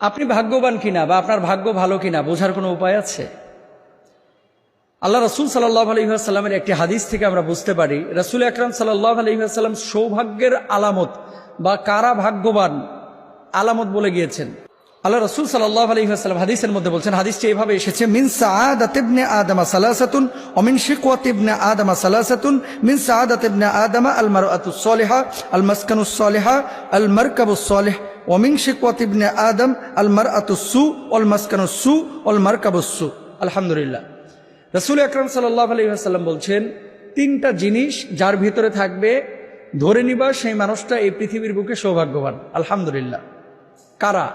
আপনি ভাগ্যবান কিনা বা আপনার ভাগ্য ভালো কিনা বোঝার কোনো উপায় আছে? আল্লাহ রসুল সাল্লাহ আলহিহাস্লামের একটি হাদিস থেকে আমরা বুঝতে পারি, রসুল আকরাম সাল্লাহ আলহিহাস্লাম সৌভাগ্যের আলামত বা কারা ভাগ্যবান আলামত বলে গিয়েছেন। আল্লাহ রসুল সাল্লাহ আলহিহাসাল্লাম হাদিসের মধ্যে বলছেন, হাদিসটি এইভাবে এসেছে, মিন সাদ আতিবনে আদামা সালাসাতুন অমিন শেকুয়াতিবনে আদামা সালাসাতুন, মিন সাদ আতিবনে আদামা আলমার আতুসলেহা আল মাসকানুসলেহা আল মারকাবুসলেহ অমিন শেকুয়াতিবনে আদম আল মার আতুসু অল মাসকানুসু অল মারকাবুসু আলহামদুলিল্লাহ। রসুল আকরম সাল্লাহ আলহিহাসাল্লাম বলছেন, তিনটা জিনিস যার ভিতরে থাকবে, ধরে নিবা সেই মানুষটা এই পৃথিবীর বুকে সৌভাগ্যবান। আলহামদুলিল্লাহ। কারা?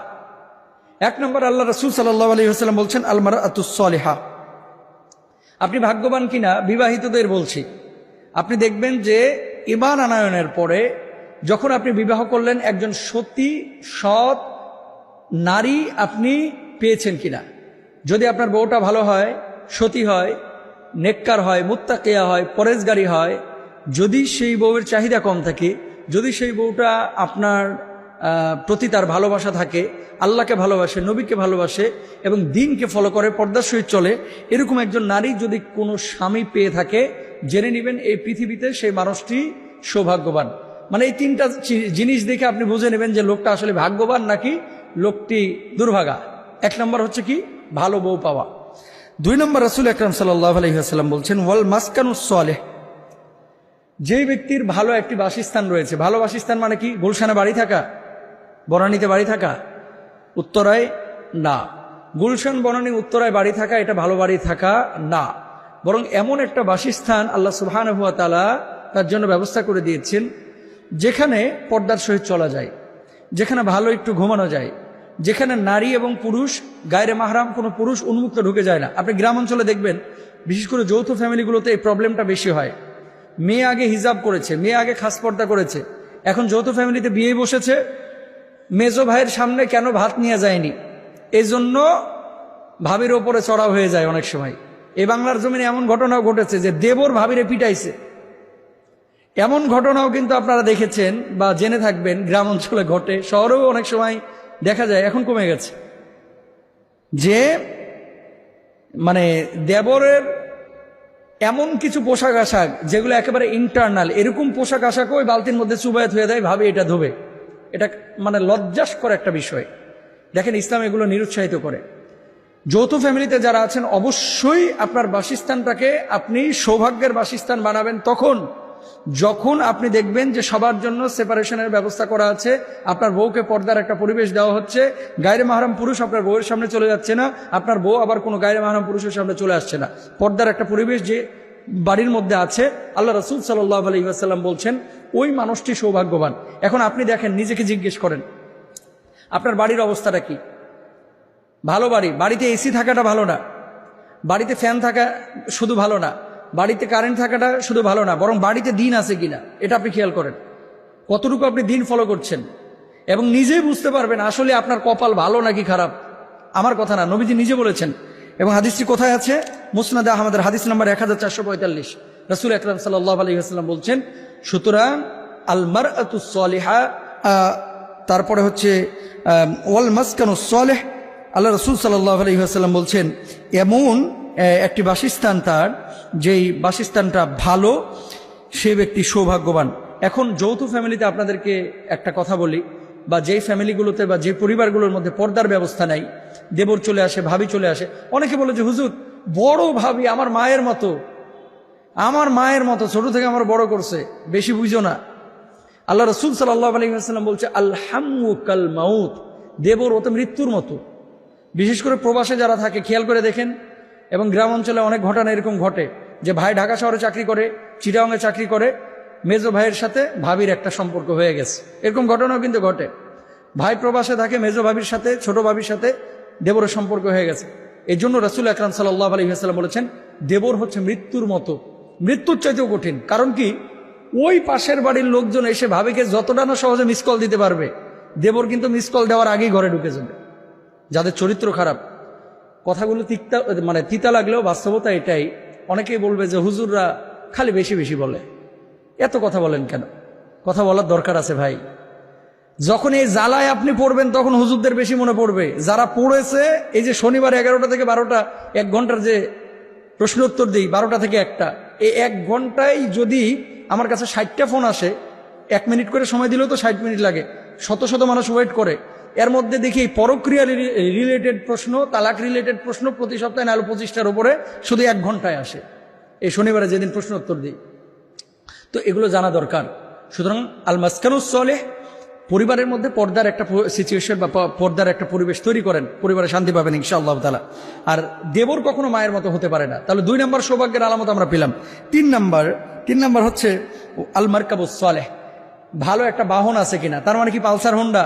এক নম্বর আল্লাহ রসুল সাল্লাহ আলহিহাস্লাম বলছেন আলমার আতুসলিহা আপনি ভাগ্যবান কিনা, বিবাহিতদের বলছি। আপনি দেখবেন যে ইমান আনায়নের পরে যখন আপনি বিবাহ করলেন, একজন সতী, সৎ নারী আপনি পেয়েছেন কিনা? যদি আপনার বউটা ভালো হয়, সতী হয়, নেককার হয়, মুত্তাকেয়া হয়, পরেজগারি হয়, যদি সেই বউয়ের চাহিদা কম থাকে, যদি সেই বউটা আপনার প্রতি তার ভালোবাসা থাকে, আল্লাহকে ভালোবাসে, নবীকে ভালোবাসে এবং দিনকে ফলো করে, পর্দার সহিত চলে। এরকম একজন নারী যদি কোনো স্বামী পেয়ে থাকে, জেনে নেবেন এই পৃথিবীতে সেই মানুষটি সৌভাগ্যবান। মানে এই তিনটা জিনিস দেখে আপনি বুঝে নেবেন যে লোকটা আসলে ভাগ্যবান নাকি লোকটি দুর্ভাগা। এক নম্বর হচ্ছে কি? ভালো বউ পাওয়া। দুই নম্বর রসুল আকরাম আলহিহাস্লাম বলছেন, ওয়াল মাসকানুস সালেহ। যেই ব্যক্তির ভালো একটি বাসস্থান রয়েছে, ভালো বাসস্থান মানে কি? গুলশানে বাড়ি থাকা। বনানীতে বাড়ি থাকা? উত্তরায় না। গুলশান বনানী উত্তরায় বাড়ি থাকা, এটা ভালো বাড়ি থাকা না। বরং এমন একটা বাসস্থান আল্লাহ সুবহান হুয়া তালা তার জন্য ব্যবস্থা করে দিয়েছেন, যেখানে পর্দার সহিত চলা যায়, যেখানে ভালো একটু ঘুমানো যায়, যেখানে নারী এবং পুরুষ, গায়ের মাহরাম কোনো পুরুষ উন্মুক্ত ঢুকে যায় না। আপনি গ্রাম অঞ্চলে দেখবেন, বিশেষ করে যৌথ ফ্যামিলিগুলোতে এই প্রবলেমটা বেশি হয়। মেয়ে আগে হিজাব করেছে, মেয়ে আগে খাস পর্দা করেছে, এখন যৌথ ফ্যামিলিতে বিয়ে বসেছে মেজো ভাইয়ের সামনে কেন ভাত নিয়ে যায়নি? এই জন্য ভাবির ওপরে চড়াও হয়ে যায় অনেক সময়। এই বাংলার জমিনে এমন ঘটনাও ঘটেছে যে দেবর ভাবিরে পিটাইছে। এমন ঘটনাও কিন্তু আপনারা দেখেছেন বা জেনে থাকবেন, গ্রাম অঞ্চলে ঘটে, শহরেও অনেক সময় দেখা যায়, এখন কমে গেছে। যে মানে দেবরের এমন কিছু পোশাক আশাক যেগুলো একেবারে ইন্টারনাল এরকম পোশাক আশাক ওই বালতির মধ্যে চুবায় ধুয়ে দেয় ভাবে এটা ধোবে। এটা মানে লজ্জাস্কর একটা বিষয়। দেখেন ইসলাম এগুলো নিরুৎসাহিত করে। যৌথ ফ্যামিলিতে যারা আছেন, অবশ্যই আপনার বাসস্থানটাকে আপনি সৌভাগ্যের বাসস্থান বানাবেন তখন। যখন আপনি দেখবেন যে সবার জন্য সেপারেশনের ব্যবস্থা করা আছে, আপনার বউকে পর্দার একটা পরিবেশ দেওয়া হচ্ছে, গায়ের মাহারাম পুরুষ আপনার বউয়ের সামনে চলে যাচ্ছে না, আপনার বউ আবার কোনো গায়ের মাহারাম পুরুষের সামনে চলে আসছে না। পর্দার একটা পরিবেশ যে বাড়ির মধ্যে আছে। আল্লাহ রসুল সাল্লাহ আলহিহাসাল্লাম বলছেন, ওই মানুষটি সৌভাগ্যবান। এখন আপনি দেখেন, নিজেকে জিজ্ঞেস করেন, আপনার বাড়ির অবস্থাটা কি? ভালো বাড়ি। বাড়িতে এসি থাকাটা ভালো না। বাড়িতে ফ্যান থাকা শুধু ভালো না। বাড়িতে কারেন্ট থাকাটা শুধু ভালো না, বরং বাড়িতে দিন আছে কিনা, এটা আপনি খেয়াল করেন। কতটুকু আপনি দিন ফলো করছেন? এবং নিজেই বুঝতে পারবেন, আসলে আপনার কপাল ভালো নাকি খারাপ? আমার কথা না, নবীজি নিজে বলেছেন এবং হাদিসটি কোথায় আছে? মুসনাদে আহমদের হাদিস নাম্বার এক হাজার চারশো পঁয়তাল্লিশ। রসুল আকরাম আলহিহাস্লাম বলছেন, সুতরাং আলমার আতুসলিহা তারপরে হচ্ছে ওয়াল মাসকানুস সালেহ, আল্লাহ রসুল সাল্লাহ আলহিহাস্লাম বলছেন, এমন একটি বাসস্থান তার, যেই বাসস্থানটা ভালো, সে ব্যক্তি সৌভাগ্যবান। এখন যৌথ ফ্যামিলিতে আপনাদেরকে একটা কথা বলি। বা যেই ফ্যামিলিগুলোতে বা যে পরিবারগুলোর মধ্যে পর্দার ব্যবস্থা নাই, দেবর চলে আসে, ভাবি চলে আসে, অনেকে বলে যে, হুজুর, বড় ভাবি আমার মায়ের মতো, আমার মায়ের মতো, ছোট থেকে আমার বড় করছে, বেশি বুঝো না। আল্লাহ রসুল আলহিহাস্লাম বলছে, আলহামু কাল মাউত। দেবর ওতে মৃত্যুর মতো। বিশেষ করে প্রবাসে যারা থাকে, খেয়াল করে দেখেন, এবং গ্রাম অঞ্চলে অনেক ঘটনা এরকম ঘটে, যে ভাই ঢাকা শহরে চাকরি করে চিটাংয়ে চাকরি করে মেজো ভাইয়ের সাথে ভাবির একটা সম্পর্ক হয়ে গেছে। এরকম ঘটনাও কিন্তু ঘটে। ভাই প্রবাসে থাকে, মেজো ভাবির সাথে, ছোট ভাবির সাথে দেবরের সম্পর্ক হয়ে গেছে। এই জন্য রসুল আকরাম সাল্লাহ আলহিহাস্লাম বলেছেন, দেবর হচ্ছে মৃত্যুর মতো। মৃত্যুর চাইতেও কঠিন। কারণ কি? ওই পাশের বাড়ির লোকজন এসে ভাবিকে যতটা না সহজে মিস কল দিতে পারবে, দেবর কিন্তু মিস কল দেওয়ার আগেই ঘরে ঢুকে যাবে। যাদের চরিত্র খারাপ। কথাগুলো তিক্তা মানে তিতা লাগলেও বাস্তবতা এটাই। অনেকেই বলবে যে হুজুররা খালি বেশি বেশি বলে। এত কথা বলেন কেন? কথা বলার দরকার আছে ভাই। যখন এই জ্বালায় আপনি পড়বেন, তখন হুজুরদের বেশি মনে পড়বে। যারা পড়েছে, এই যে শনিবার এগারোটা থেকে বারোটা, এক ঘণ্টার যে প্রশ্ন উত্তর দিই, বারোটা থেকে একটা, এই এক ঘন্টায় যদি আমার কাছে ষাটটা ফোন আসে, এক মিনিট করে সময় দিলেও তো ষাট মিনিট লাগে, শত শত মানুষ ওয়েট করে। এর মধ্যে দেখি পরক্রিয়া রিলেটেড প্রশ্ন, তালাক রিলেটেড প্রশ্ন প্রতি সপ্তাহে নাহলে পঁচিশটার উপরে শুধু এক ঘন্টায় আসে। এই শনিবারে যেদিন প্রশ্ন উত্তর দিই। তো এগুলো জানা দরকার। সুতরাং আল মাসকানুস সলেহ, পরিবারের মধ্যে পর্দার একটা সিচুয়েশন বা পর্দার একটা পরিবেশ তৈরি করেন, পরিবারে শান্তি পাবেন ইনশাআল্লাহ তালা আর দেবর কখনো মায়ের মতো হতে পারে না। তাহলে দুই নম্বর সৌভাগ্যের আলামত আমরা পেলাম। তিন নম্বর তিন নম্বর হচ্ছে আল মার্কাবুস সালেহ। ভালো একটা বাহন আছে কিনা? তার মানে কি Pulsar Honda,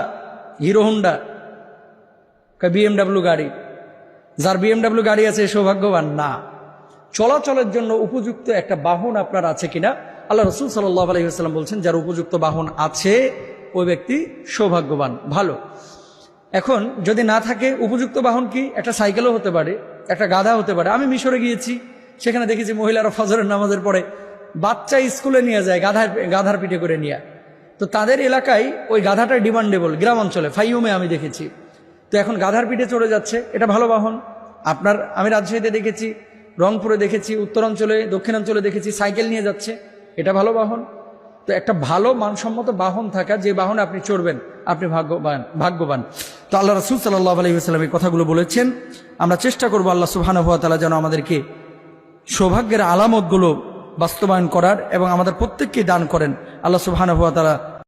Hero Honda BMW গাড়ি? যার বিএমডাব্লিউ গাড়ি আছে, সৌভাগ্যবান? না। চলাচলের জন্য উপযুক্ত একটা বাহন আপনার আছে কিনা? আল্লাহ রসুল সাল্লাহ আলহিহাস্লাম বলছেন, যার উপযুক্ত বাহন আছে, ওই ব্যক্তি সৌভাগ্যবান, ভালো। এখন যদি না থাকে, উপযুক্ত বাহন কি? একটা সাইকেলও হতে পারে, একটা গাধা হতে পারে। আমি মিশরে গিয়েছি, সেখানে দেখেছি মহিলারা ফজরের নামাজের পরে বাচ্চা স্কুলে নিয়ে যায়, গাধার গাধার পিঠে করে নিয়ে। তো তাদের এলাকায় ওই গাধাটা ডিমান্ডেবল, গ্রাম অঞ্চলে, ফাইউমে আমি দেখেছি। তো এখন গাধার পিঠে চড়ে যাচ্ছে, এটা ভালো বাহন। আপনার, আমি রাজশাহীতে দেখেছি, রংপুরে দেখেছি, উত্তরাঞ্চলে, দক্ষিণাঞ্চলে দেখেছি, সাইকেল নিয়ে যাচ্ছে। এটা ভালো বাহন? তো একটা ভালো মানসম্মত বাহন থাকা, যে বাহনে আপনি চড়বেন, আপনি ভাগ্যবান ভাগ্যবান। তো আল্লাহ রসুল সাল্লাহ আলহিহাস্লাম এই কথাগুলো বলেছেন। আমরা চেষ্টা করব আল্লাহ সুহানা হুয়া তালা যেন আমাদেরকে সৌভাগ্যের আলামতগুলো বাস্তবায়ন করার এবং আমাদের প্রত্যেককে দান করেন। আল্লাহ সুহানা হুয়া তাআলা